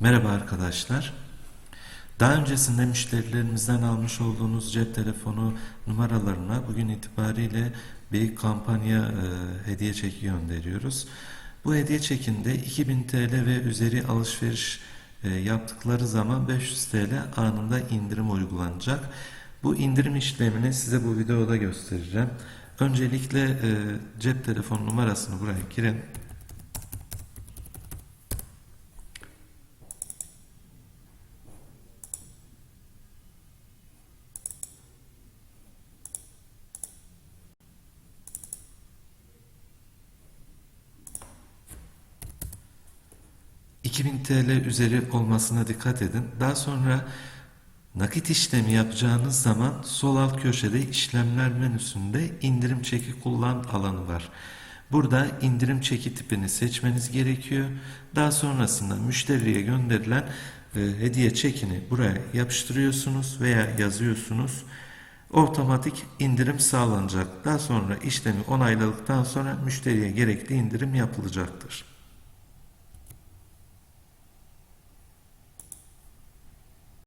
Merhaba arkadaşlar. Daha öncesinde müşterilerimizden almış olduğunuz cep telefonu numaralarına bugün itibariyle bir kampanya e, hediye çeki gönderiyoruz. Bu hediye çekinde 2000 TL ve üzeri alışveriş e, yaptıkları zaman 500 TL anında indirim uygulanacak. Bu indirim işlemini size bu videoda göstereceğim. Öncelikle e, cep telefon numarasını buraya girin. ...2000 TL üzeri olmasına dikkat edin. Daha sonra nakit işlemi yapacağınız zaman sol alt köşede işlemler menüsünde indirim çeki kullan alanı var. Burada indirim çeki tipini seçmeniz gerekiyor. Daha sonrasında müşteriye gönderilen e, hediye çekini buraya yapıştırıyorsunuz veya yazıyorsunuz. Otomatik indirim sağlanacak. Daha sonra işlemi onayladıktan sonra müşteriye gerekli indirim yapılacaktır.